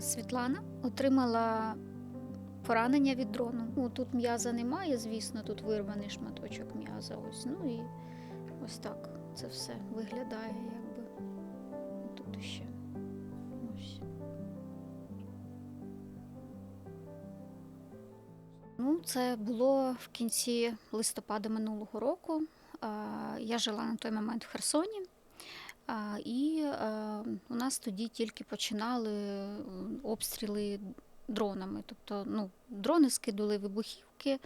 Світлана отримала поранення від дрону. Ну, тут м'яза немає, звісно, тут вирваний шматочок м'яза. Ось, ну і ось так це все виглядає, якби. Тут ще. Ось. Ну, це було в кінці листопада минулого року. Я жила на той момент в Херсоні. І е, у нас тоді тільки починали обстріли дронами. Тобто, ну, дрони скидали вибухівки,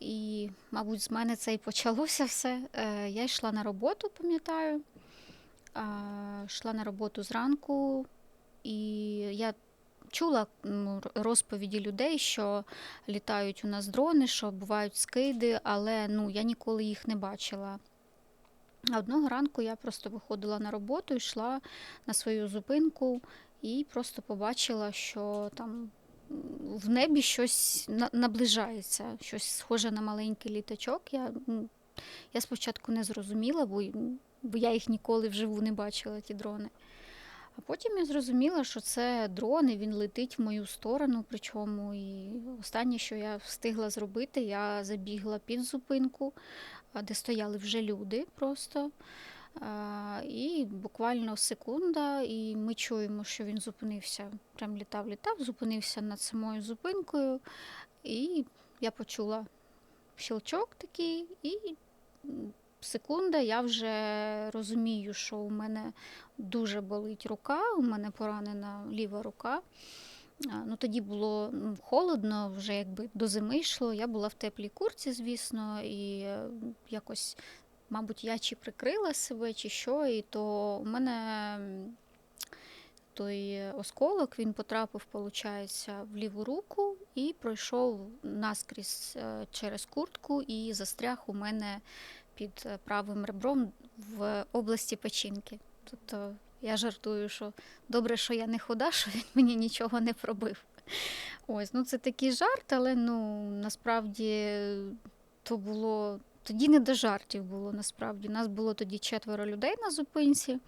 і, мабуть, з мене це і почалося все. Е, Я йшла на роботу, пам'ятаю. Йшла на роботу зранку, і я чула розповіді людей, що літають у нас дрони, що бувають скиди, але ну, я ніколи їх не бачила. Одного ранку я просто виходила на роботу, йшла на свою зупинку і просто побачила, що там в небі щось наближається, щось схоже на маленький літачок. Я, я спочатку не зрозуміла, бо, бо я їх ніколи вживу не бачила, ті дрони. А потім я зрозуміла, що це дрон, і він летить в мою сторону. Причому і останнє, що я встигла зробити, я забігла під зупинку, де стояли вже люди просто. І буквально секунда, і ми чуємо, що він зупинився. Прям літав, літав, зупинився над самою зупинкою. І я почула щелчок такий, і секунда, я вже розумію, що у мене дуже болить рука, у мене поранена ліва рука. Ну, тоді було холодно, вже якби до зими йшло. Я була в теплій курці, звісно, і е, якось, мабуть, я чи прикрила себе, чи що, і то у мене той осколок він потрапив, виходить, в ліву руку і пройшов наскрізь е, через куртку і застряг у мене під е, правим ребром в області печінки. Тобто я жартую, що добре, що я не худа, що він мені нічого не пробив. Ось, ну це такий жарт, але ну насправді то було. Тоді не до жартів було насправді. Нас було тоді четверо людей на зупинці.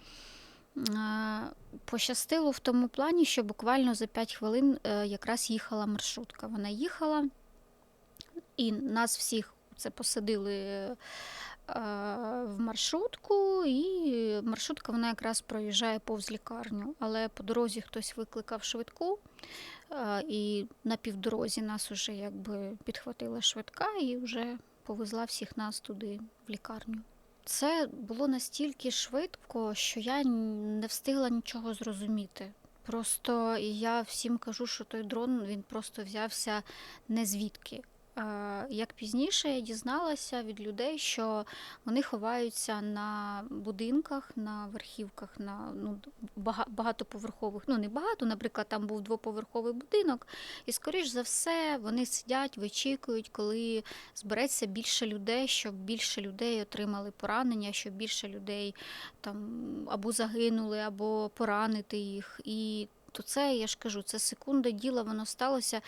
Пощастило в тому плані, що буквально за 5 хвилин е, якраз їхала маршрутка. Вона їхала, і нас всіх це посадили в маршрутку, і маршрутка вона якраз проїжджає повз лікарню. Але по дорозі хтось викликав швидку, е, і на півдорозі нас уже якби підхватила швидка і вже повезла всіх нас туди, в лікарню. Це було настільки швидко, що я не встигла нічого зрозуміти. Просто я всім кажу, що той дрон він просто взявся не звідки. Е, Як пізніше я дізналася від людей, що вони ховаються на будинках, на верхівках, на ну, багатоповерхових. Ну, не багато, наприклад, там був двоповерховий будинок, і, скоріш за все, вони сидять, вичікують, коли збереться більше людей, щоб більше людей отримали поранення, щоб більше людей там або загинули, або поранити їх. І то це, я ж кажу, це секунда діла, воно сталося.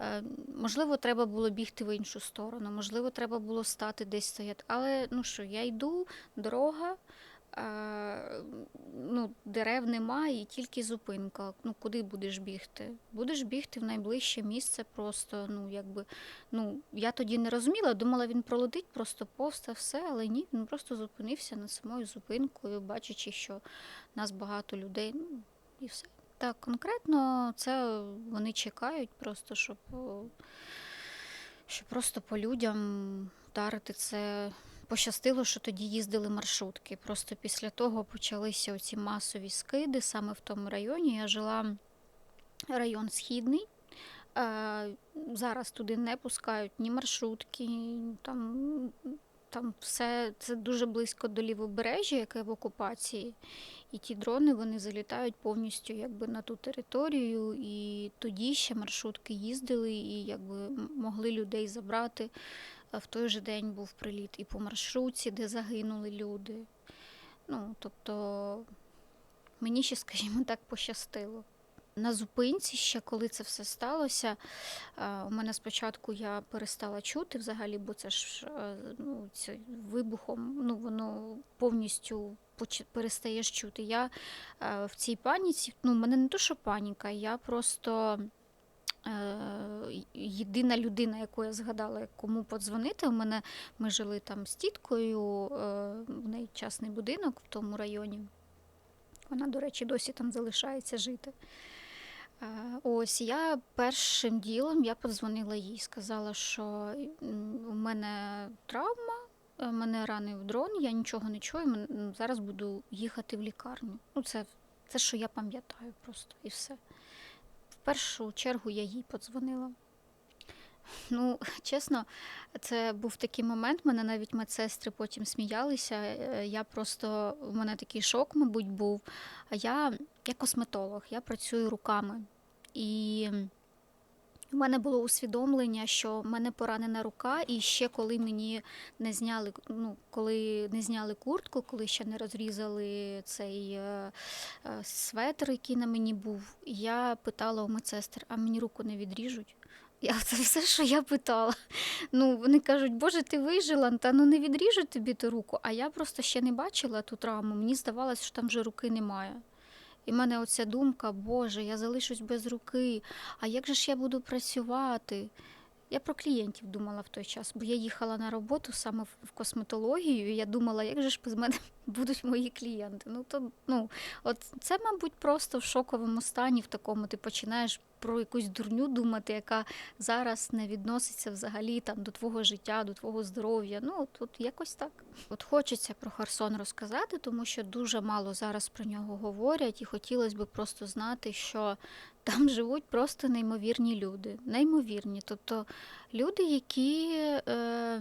Е, Можливо, треба було бігти в іншу сторону, можливо, треба було стати десь стояти. Але ну що, я йду, дорога, е, ну, дерев немає, і тільки зупинка. Ну, куди будеш бігти? Будеш бігти в найближче місце просто, ну, якби, ну, я тоді не розуміла, думала, він пролетить просто повз та все, але ні, він просто зупинився над самою зупинкою, бачачи, що нас багато людей, ну, і все. Так, конкретно це вони чекають просто, щоб, щоб просто по людям вдарити це. Пощастило, що тоді їздили маршрутки. Просто після того почалися оці масові скиди саме в тому районі. Я жила район Східний. Е, Зараз туди не пускають ні маршрутки, там, там все це дуже близько до лівобережжя, яке в окупації. І ті дрони вони залітають повністю якби на ту територію. І тоді ще маршрутки їздили і якби могли людей забрати. В той же день був приліт і по маршрутці, де загинули люди. Ну, тобто, мені ще, скажімо так, пощастило. На зупинці ще, коли це все сталося, у мене спочатку я перестала чути взагалі, бо це ж ну, це вибухом, ну воно повністю перестаєш чути. Я е, в цій паніці, ну, в мене не то, що паніка, я просто е, єдина людина, яку я згадала, кому подзвонити. У мене ми жили там з тіткою, е, в неї частний будинок в тому районі. Вона, до речі, досі там залишається жити. Ось я першим ділом я подзвонила їй, сказала, що у мене травма, мене ранив дрон, я нічого не чую, зараз буду їхати в лікарню. Ну, це, це що я пам'ятаю просто і все. В першу чергу я їй подзвонила. Ну, чесно, це був такий момент. Мене навіть медсестри потім сміялися. е, Я просто у мене такий шок, мабуть, був. А я, я косметолог, я працюю руками. І у мене було усвідомлення, що в мене поранена рука, і ще коли мені не зняли, ну, коли не зняли куртку, коли ще не розрізали цей е, е, светр, який на мені був, я питала у медсестер, а мені руку не відріжуть. Я це все, що я питала. Ну, вони кажуть, Боже, ти вижила, та ну не відріжуть тобі ту руку. А я просто ще не бачила ту травму. Мені здавалося, що там вже руки немає. І в мене оця думка, Боже, я залишусь без руки, а як же ж я буду працювати? Я про клієнтів думала в той час, бо я їхала на роботу саме в косметологію, і я думала, як же ж без мене будуть мої клієнти. Ну, то, ну, от це, мабуть, просто в шоковому стані, в такому ти починаєш про якусь дурню думати, яка зараз не відноситься взагалі там до твого життя, до твого здоров'я. Ну, от якось так. От хочеться про Херсон розказати, тому що дуже мало зараз про нього говорять, і хотілося б просто знати, що там живуть просто неймовірні люди. Неймовірні. Тобто люди, які е,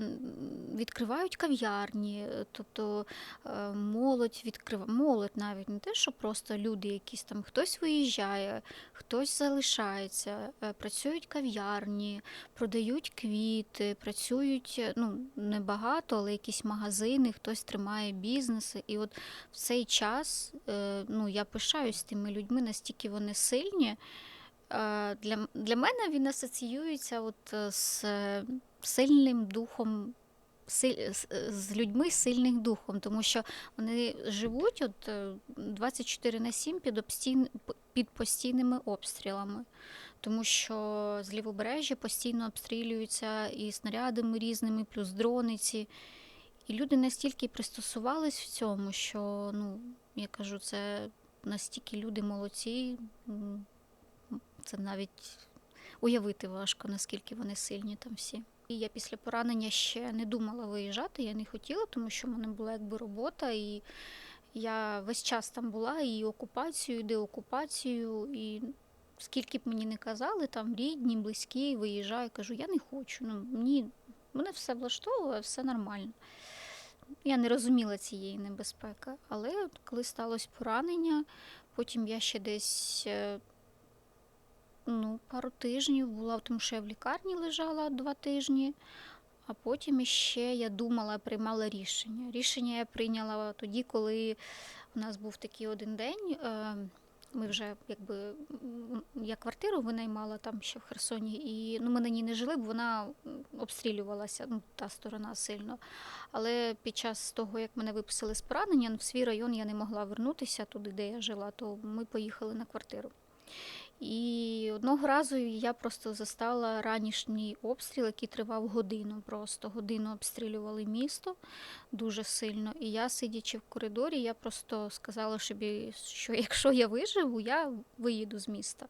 відкривають кав'ярні, тобто е, молодь відкриває, молодь навіть не те, що просто люди якісь там, хтось виїжджає, хтось залишається, е, працюють кав'ярні, продають квіти, працюють ну, небагато, але якісь магазини, хтось тримає бізнеси. І от в цей час ну, я пишаюсь тими людьми, настільки вони сильні. Для, для мене він асоціюється от е, з е, сильним духом, з, е, людьми з сильним духом, тому що вони живуть от е, 24 на 7 під, обстійн, під постійними обстрілами. Тому що з лівобережжя постійно обстрілюються і снарядами різними, плюс дрониці. І люди настільки пристосувались в цьому, що ну, я кажу, це настільки люди молодці. Це навіть уявити важко, наскільки вони сильні там всі. І я після поранення ще не думала виїжджати, я не хотіла, тому що в мене була якби робота, і я весь час там була і окупацію, і деокупацію, і скільки б мені не казали, там рідні, близькі, виїжджаю, кажу, я не хочу. Ну, мені, мене все влаштовує, все нормально. Я не розуміла цієї небезпеки, але коли сталося поранення, потім я ще десь е, ну, пару тижнів була, тому що я в лікарні лежала два тижні, а потім іще я думала, приймала рішення. Рішення я прийняла тоді, коли у нас був такий один день. е, Ми вже якби я квартиру винаймала там ще в Херсоні, і ну, ми на ній не жили, бо вона обстрілювалася, ну, та сторона сильно. Але під час того, як мене виписали з поранення, в свій район я не могла вернутися туди, де я жила, то ми поїхали на квартиру. І одного разу я просто застала ранішній обстріл, який тривав годину. Просто годину обстрілювали місто дуже сильно. І я, сидячи в коридорі, я просто сказала собі, що якщо я виживу, я виїду з міста.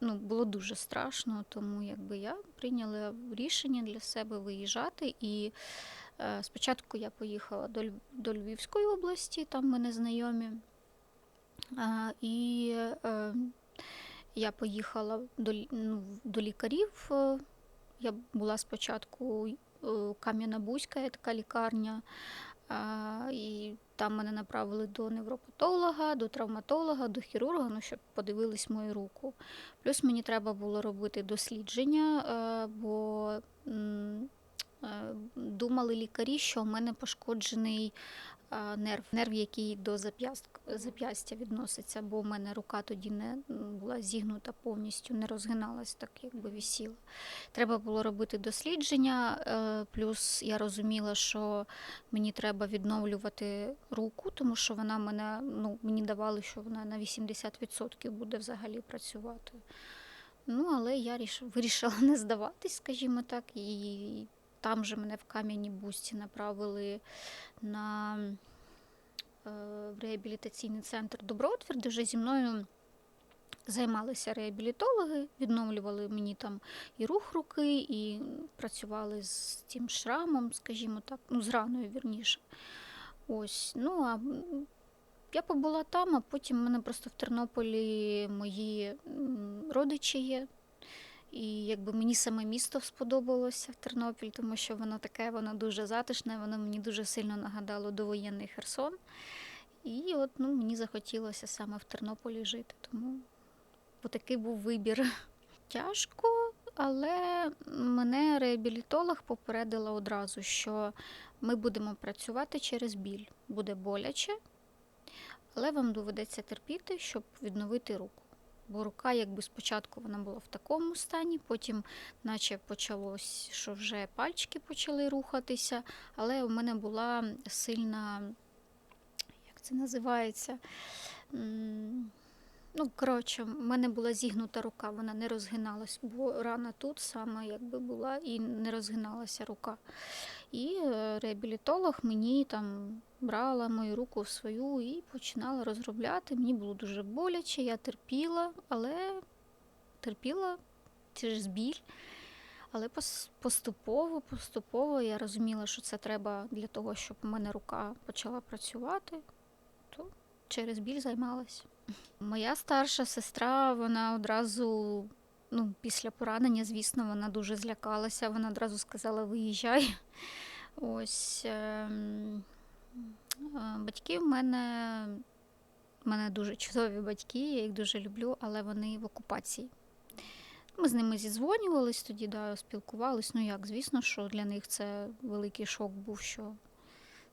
Ну, було дуже страшно, тому якби я прийняла рішення для себе виїжджати. І е, спочатку я поїхала до, до Львівської області, там ми не знайомі. А, і е, я поїхала до, ну, до лікарів. е, Я була спочатку е, Кам'яна-Бузька, є така лікарня. І там мене направили до невропатолога, до травматолога, до хірурга, ну, щоб подивились мою руку. Плюс мені треба було робити дослідження, е, бо думали лікарі, що в мене пошкоджений нерв, нерв, який до зап'ястя відноситься, бо в мене рука тоді не була зігнута повністю, не розгиналась, так якби висіла. Треба було робити дослідження, е, плюс я розуміла, що мені треба відновлювати руку, тому що вона мене, ну, мені давали, що вона на 80% буде взагалі працювати. Ну, але я вирішила не здаватись, скажімо так, і там же мене в Кам'яній Бусті направили на е, в реабілітаційний центр Доброотвір, де вже зі мною займалися реабілітологи, відновлювали мені там і рух руки, і працювали з тим шрамом, скажімо так, ну, з раною вірніше. Ось, ну а я побула там, а потім в мене просто в Тернополі мої родичі є. І якби мені саме місто сподобалося Тернопіль, тому що воно таке, воно дуже затишне, воно мені дуже сильно нагадало довоєнний Херсон. І от ну, мені захотілося саме в Тернополі жити, тому такий був вибір. Тяжко, але мене реабілітолог попередила одразу, що ми будемо працювати через біль. Буде боляче, але вам доведеться терпіти, щоб відновити руку. Бо рука, якби спочатку вона була в такому стані, потім, наче почалось, що вже пальчики почали рухатися, але у мене була сильна, як це називається? Ну, коротше, в мене була зігнута рука, вона не розгиналась, бо рана тут саме якби була і не розгиналася рука. І е, реабілітолог мені там брала мою руку в свою і починала розробляти. Мені було дуже боляче, я терпіла, але терпіла через біль. Але поступово, поступово я розуміла, що це треба для того, щоб у мене рука почала працювати, то через біль займалась. Моя старша сестра, вона одразу, ну, після поранення, звісно, вона дуже злякалася. Вона одразу сказала: виїжджай. Ось ем, батьки в мене, в мене дуже чудові батьки, я їх дуже люблю, але вони в окупації. Ми з ними зідзвонювались тоді, да, спілкувались. Ну як, звісно, що для них це великий шок був, що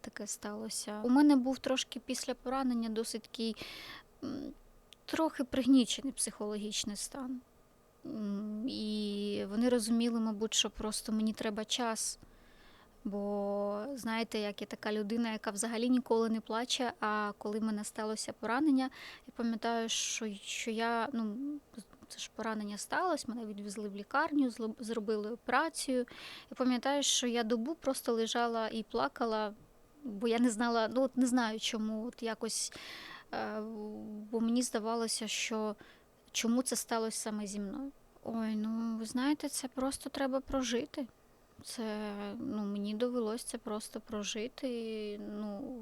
таке сталося. У мене був трошки після поранення досить такий трохи пригнічений психологічний стан. І вони розуміли, мабуть, що просто мені треба час. Бо знаєте, як я така людина, яка взагалі ніколи не плаче. А коли мене сталося поранення, я пам'ятаю, що, що я ну. Це ж поранення сталося, мене відвезли в лікарню, зробили операцію. Я пам'ятаю, що я добу просто лежала і плакала, бо я не знала, ну от не знаю чому. От якось, е, бо мені здавалося, що чому це сталося саме зі мною. Ой, ну ви знаєте, це просто треба прожити. Це ну, мені довелось це просто прожити. Ну,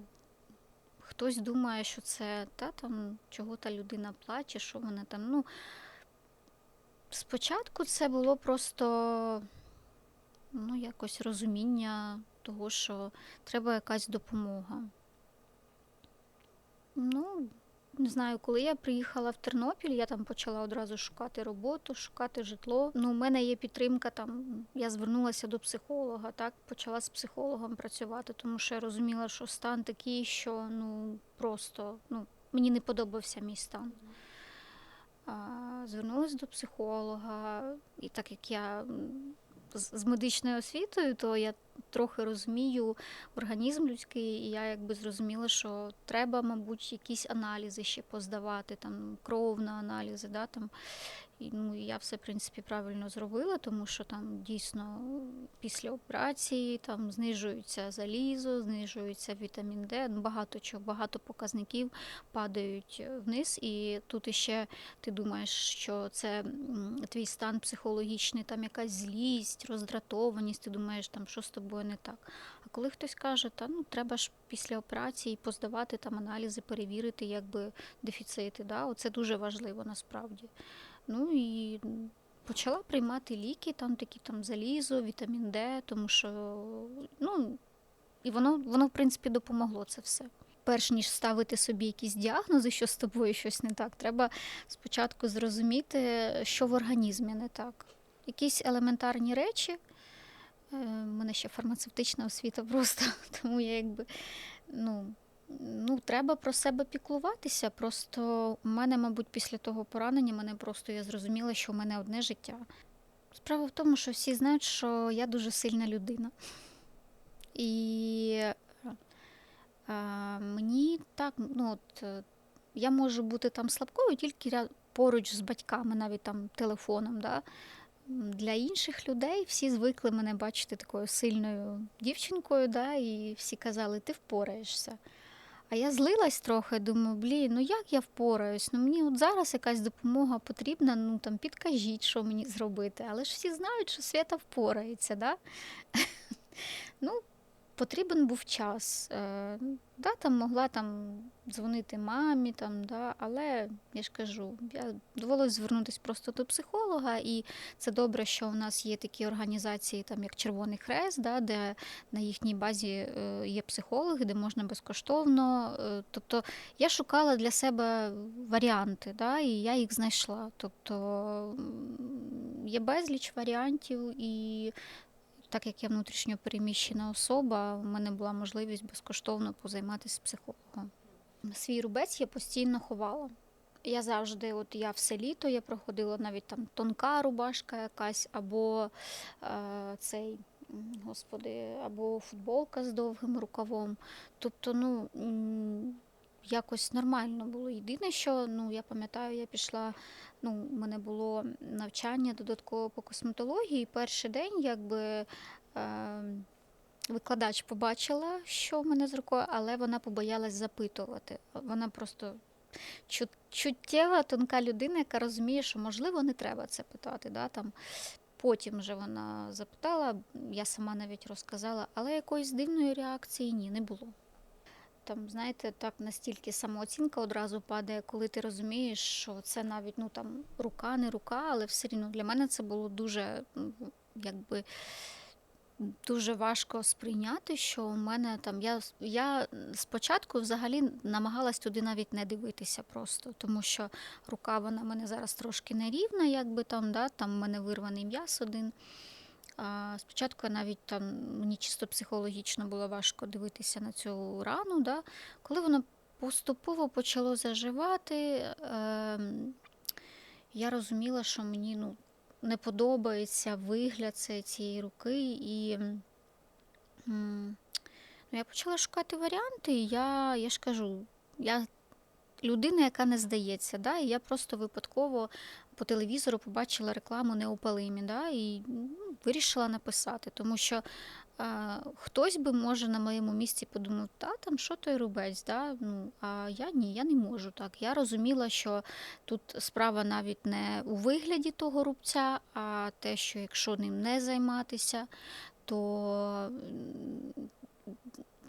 хтось думає, що це та там чого та людина плаче, що вона там. Ну, спочатку це було просто ну, якось розуміння того, що треба якась допомога. Ну, не знаю, коли я приїхала в Тернопіль, я там почала одразу шукати роботу, шукати житло. Ну, у мене є підтримка там. Я звернулася до психолога, так почала з психологом працювати, тому що я розуміла, що стан такий, що ну просто ну мені не подобався мій стан. Звернулася до психолога, і так як я з медичною освітою, то я трохи розумію організм людський, і я якби зрозуміла, що треба, мабуть, якісь аналізи ще поздавати, там кров на аналізи, да, там. І, ну, я все, в принципі, правильно зробила, тому що там дійсно після операції там знижується залізо, знижується вітамін Д, ну, багато чого, багато показників падають е, вниз. І тут іще ти думаєш, що це твій стан психологічний, там якась злість, роздратованість, ти думаєш, там що з тобою не так. А коли хтось каже, та ну треба ж після операції поздавати там аналізи, перевірити якби дефіцити. Да? Оце дуже важливо насправді. Ну і почала приймати ліки, там такі там залізо, вітамін Д, тому що ну і воно, воно в принципі допомогло це все. Перш ніж ставити собі якісь діагнози, що з тобою щось не так, треба спочатку зрозуміти, що в організмі не так. Якісь елементарні речі. Е, У мене ще фармацевтична освіта просто, тому я якби ну, Ну, треба про себе піклуватися. Просто у мене, мабуть, після того поранення мене просто я зрозуміла, що в мене одне життя. Справа в тому, що всі знають, що я дуже сильна людина. І е, мені так, ну от е, я можу бути там слабкою тільки поруч з батьками, навіть там телефоном. Да? Для інших людей всі звикли мене бачити такою сильною дівчинкою, да? і всі казали, ти впораєшся. А я злилась трохи, думаю, блін, ну як я впораюсь? Ну мені от зараз якась допомога потрібна, ну там підкажіть, що мені зробити. Але ж всі знають, що Свята впорається, да? Ну, потрібен був час. Е, да, там могла там дзвонити мамі, там, да, але я ж кажу, я довелось звернутися просто до психолога, і це добре, що у нас є такі організації, там як Червоний Хрест, да, де на їхній базі е, є психологи, де можна безкоштовно. е, Тобто я шукала для себе варіанти, да, і я їх знайшла. Тобто є безліч варіантів, і так як я внутрішньо переміщена особа, у мене була можливість безкоштовно позайматися психологом. Свій рубець я постійно ховала. Я завжди, от я все літо, я проходила навіть там тонка рубашка якась, або е, цей, господи, або футболка з довгим рукавом. Тобто, ну якось нормально було. Єдине, що ну я пам'ятаю, я пішла. Ну, у мене було навчання додатково по косметології. Перший день, якби. Е, Викладач побачила, що в мене з рукою, але вона побоялась запитувати. Вона просто чут- чуттєва, тонка людина, яка розуміє, що можливо не треба це питати. Да? Там, потім вже вона запитала, я сама навіть розказала, але якоїсь дивної реакції ні, не було. Там, знаєте, так настільки самооцінка одразу падає, коли ти розумієш, що це навіть ну там рука, не рука, але все рівно для мене це було дуже якби дуже важко сприйняти, що у мене там я, я спочатку взагалі намагалась туди навіть не дивитися просто, тому що рука вона мене зараз трошки нерівна, якби там, да, там в мене вирваний м'яз один. Спочатку навіть там мені чисто психологічно було важко дивитися на цю рану. Да. Коли воно поступово почало заживати, ем, я розуміла, що мені ну, не подобається вигляд цієї руки, і ну, я почала шукати варіанти. І я, я ж кажу, я людина, яка не здається, да, і я просто випадково по телевізору побачила рекламу неопалимі, да, і ну, вирішила написати, тому що е, хтось би може на моєму місці подумав, та там що той рубець, да? ну, а я ні, я не можу так. Я розуміла, що тут справа навіть не у вигляді того рубця, а те, що якщо ним не займатися, то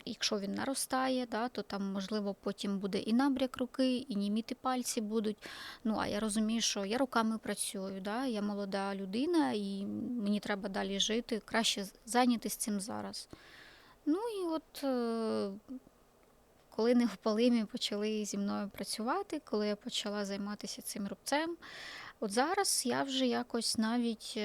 якщо він наростає, да, то там, можливо, потім буде і набряк руки, і німіти пальці будуть. Ну, а я розумію, що я руками працюю, да, я молода людина, і мені треба далі жити, краще зайнятися цим зараз. Ну і от е, коли невпалимі почали зі мною працювати, коли я почала займатися цим рубцем, от зараз я вже якось навіть.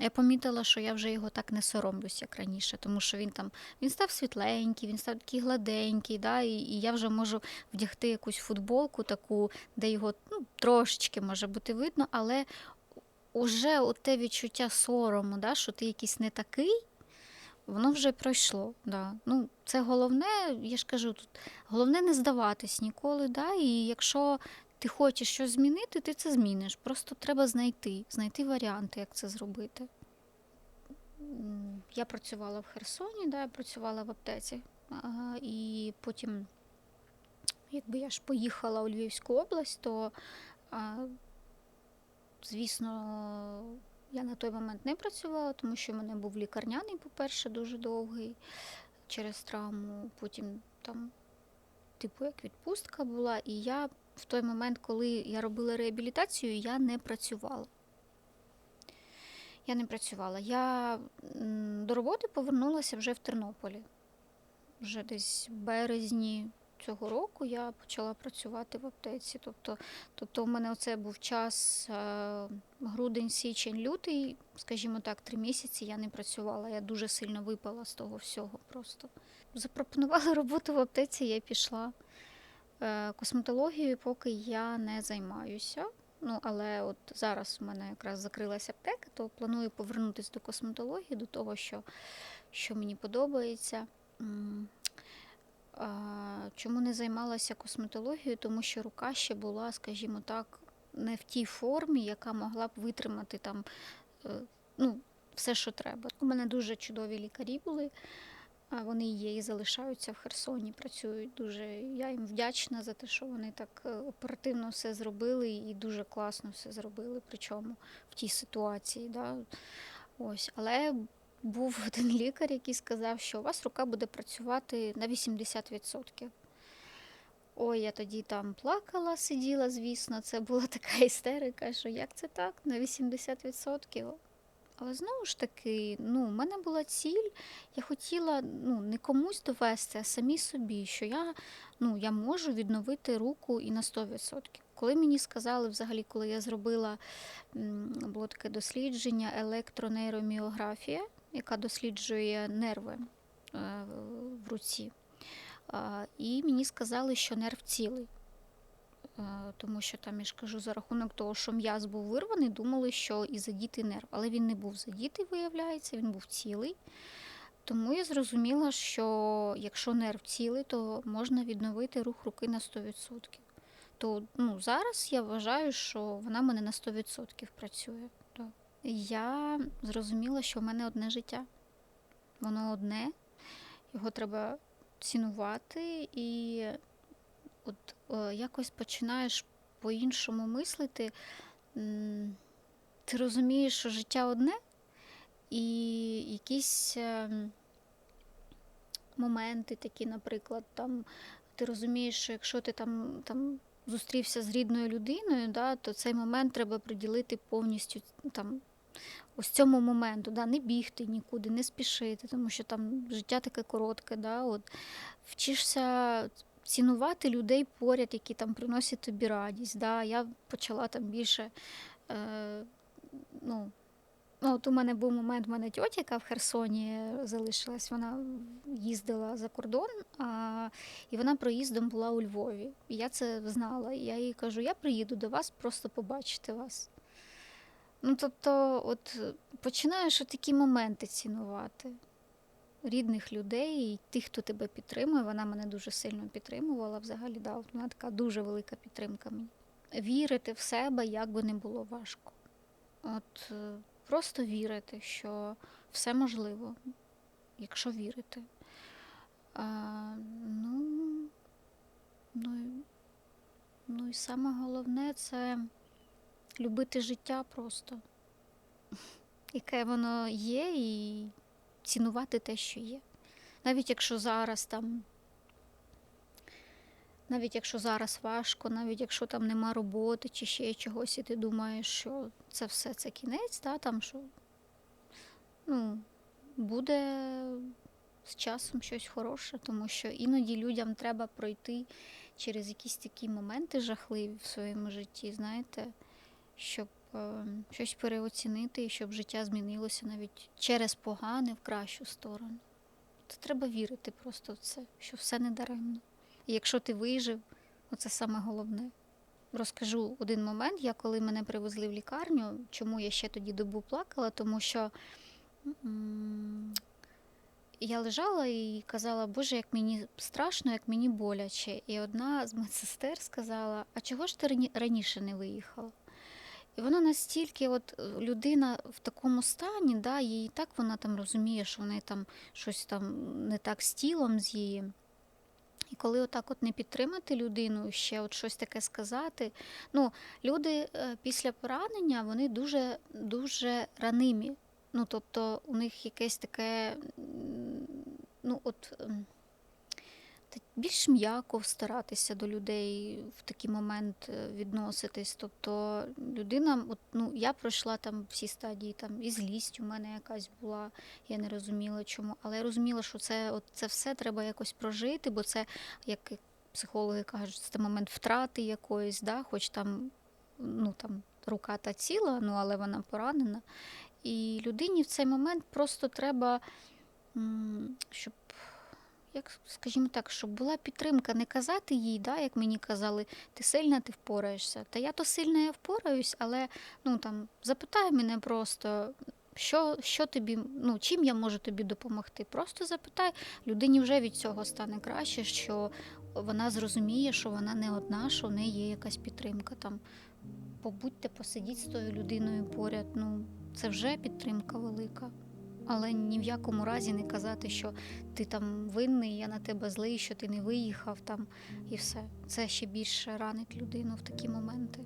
Я помітила, що я вже його так не соромлюсь, як раніше, тому що він там він став світленький, він став такий гладенький, да, і, і я вже можу вдягти якусь футболку, таку, де його ну, трошечки може бути видно, але уже те відчуття сорому, да, що ти якийсь не такий, воно вже пройшло. Да. Ну, це головне, я ж кажу, тут головне не здаватись ніколи. Да, і якщо ти хочеш щось змінити, ти це зміниш. Просто треба знайти, знайти варіанти, як це зробити. Я працювала в Херсоні, да, я працювала в аптеці. І потім, якби я ж поїхала у Львівську область, то, звісно, я на той момент не працювала, тому що в мене був лікарняний, по-перше, дуже довгий через травму. Потім там, типу, як відпустка була, і я в той момент, коли я робила реабілітацію, я не працювала. Я не працювала. Я до роботи повернулася вже в Тернополі. Вже десь в березні цього року я почала працювати в аптеці. Тобто, тобто у мене оце був час е, грудень, січень, лютий, скажімо так, три місяці я не працювала. Я дуже сильно випала з того всього просто. запропонували роботу в аптеці, я пішла. Е, Косметологією поки я не займаюся. Ну, але от зараз у мене якраз закрилася аптека, то планую повернутися до косметології, до того, що, що мені подобається. Чому не займалася косметологією? Тому що рука ще була, скажімо так, не в тій формі, яка могла б витримати там е, ну, все, що треба. У мене дуже чудові лікарі були. Вони є і залишаються в Херсоні, працюють дуже. Я їм вдячна за те, що вони так е, оперативно все зробили і дуже класно все зробили, причому в тій ситуації. Да? Ось. Але був один лікар, який сказав, що у вас рука буде працювати на 80%. Ой, я тоді там плакала, сиділа, звісно, це була така істерика, що як це так, на 80%. Але знову ж таки, ну, в мене була ціль, я хотіла ну, не комусь довести, а самі собі, що я, ну, я можу відновити руку і на 100%. Коли мені сказали, взагалі, коли я зробила було таке дослідження електронейроміографія, яка досліджує нерви е, в руці. І мені сказали, що нерв цілий. Е, Тому що там, я ж кажу, за рахунок того, що м'яз був вирваний, думали, що і задітий нерв. Але він не був задітий, виявляється, він був цілий. Тому я зрозуміла, що якщо нерв цілий, то можна відновити рух руки на 100%. То ну, зараз я вважаю, що вона в мене на 100% працює. Так. Я зрозуміла, що в мене одне життя. Воно одне, його треба цінувати і якось починаєш по-іншому мислити. Ти розумієш, що життя одне, і якісь е, моменти такі, наприклад, там ти розумієш, що якщо ти там, там зустрівся з рідною людиною, да, то цей момент треба приділити повністю там. Ось цьому моменту, да, не бігти нікуди, не спішити, тому що там життя таке коротке, да, от, вчишся цінувати людей поряд, які там приносять тобі радість. Да. Я почала там більше. Е, ну, ну, от у мене був момент, у мене тьотя, яка в Херсоні залишилась, вона їздила за кордон, а, і вона проїздом була у Львові. І я це знала. І я їй кажу, я приїду до вас просто побачити вас. Ну, тобто, от починаєш такі моменти цінувати рідних людей і тих, хто тебе підтримує. Вона мене дуже сильно підтримувала. Взагалі, да, вона така дуже велика підтримка мені. Вірити в себе, як би не було важко. От е, просто вірити, що все можливо, якщо вірити. А, ну, ну, ну і саме головне це любити життя просто, яке воно є, і цінувати те, що є. Навіть якщо зараз там, навіть якщо зараз важко, навіть якщо там нема роботи чи ще чогось, і ти думаєш, що це все це кінець, та, там, що ну, буде з часом щось хороше, тому що іноді людям треба пройти через якісь такі моменти жахливі в своєму житті, знаєте, щоб щось переоцінити і щоб життя змінилося навіть через погане в кращу сторону. То треба вірити просто в це, що все не даремно. І якщо ти вижив, оце саме головне. Розкажу один момент, я коли мене привезли в лікарню, чому я ще тоді добу плакала, тому що я лежала і казала, Боже, як мені страшно, як мені боляче. І одна з медсестер сказала: А чого ж ти раніше не виїхала? І вона настільки, от е, людина в такому стані, да, їй так вона там розуміє, що в неї там щось там не так з тілом з її. І коли отак от не підтримати людину, ще от щось таке сказати. Ну, люди е, після поранення вони дуже дуже ранимі. Ну, тобто у них якесь таке, ну от більш м'яко старатися до людей в такий момент е, відноситись. Тобто людина, от, ну, я пройшла там всі стадії, там і злість у мене якась була, я не розуміла чому. Але я розуміла, що це, от, це все треба якось прожити, бо це, як психологи кажуть, це момент втрати якоїсь, да, хоч там, ну, там рука та ціла, ну, але вона поранена. І людині в цей момент просто треба, щоб як скажімо так, щоб була підтримка, не казати їй, да, як мені казали, ти сильна, ти впораєшся. Та я то сильна, я впораюсь, але ну там запитай мене просто. Що, що тобі, ну чим я можу тобі допомогти? Просто запитай, людині вже від цього стане краще, що вона зрозуміє, що вона не одна, що в неї є якась підтримка. Там побудьте, посидіть з тою людиною поряд. Ну це вже підтримка велика. Але ні в якому разі не казати, що ти там винний, я на тебе злий, що ти не виїхав там і все. Це ще більше ранить людину в такі моменти.